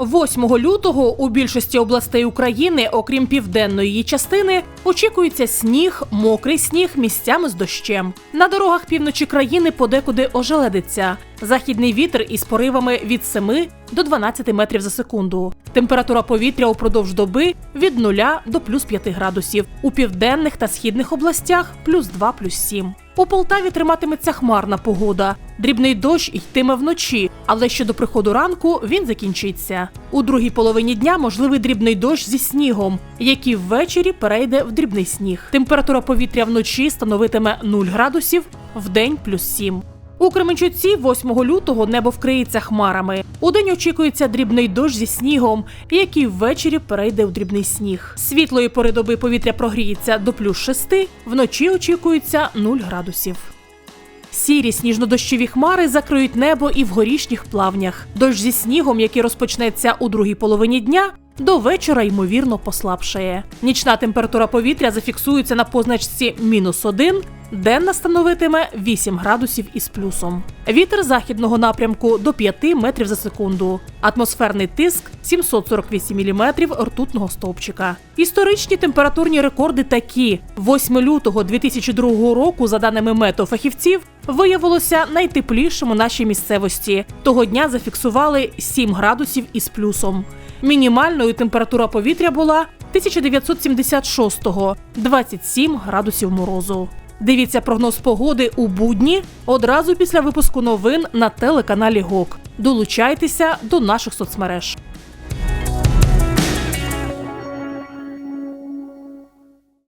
8 лютого у більшості областей України, окрім південної її частини, очікується сніг, мокрий сніг місцями з дощем. На дорогах півночі країни подекуди ожеледиться. Західний вітер із поривами від 7 до 12 метрів за секунду. Температура повітря упродовж доби від 0 до плюс 5 градусів. У південних та східних областях плюс 2, плюс 7. У Полтаві триматиметься хмарна погода. Дрібний дощ йтиме вночі, але ще до приходу ранку він закінчиться. У другій половині дня можливий дрібний дощ зі снігом, який ввечері перейде в дрібний сніг. Температура повітря вночі становитиме 0 градусів, вдень плюс 7. У Кременчуці 8 лютого небо вкриється хмарами. Удень очікується дрібний дощ зі снігом, який ввечері перейде у дрібний сніг. Світлої пори доби повітря прогріється до плюс 6, вночі очікується 0 градусів. Сірі сніжно-дощові хмари закриють небо і в горішніх плавнях. Дощ зі снігом, який розпочнеться у другій половині дня, до вечора ймовірно послабшає. Нічна температура повітря зафіксується на позначці мінус 1, денна становитиме 8 градусів із плюсом. Вітер західного напрямку до 5 метрів за секунду. Атмосферний тиск 748 міліметрів ртутного стовпчика. Історичні температурні рекорди такі: 8 лютого 2002 року, за даними метеофахівців, виявилося найтеплішим у нашій місцевості. Того дня зафіксували 7 градусів із плюсом. Мінімальною температура повітря була 1976-го – 27 градусів морозу. Дивіться прогноз погоди у будні одразу після випуску новин на телеканалі ГОК. Долучайтеся до наших соцмереж.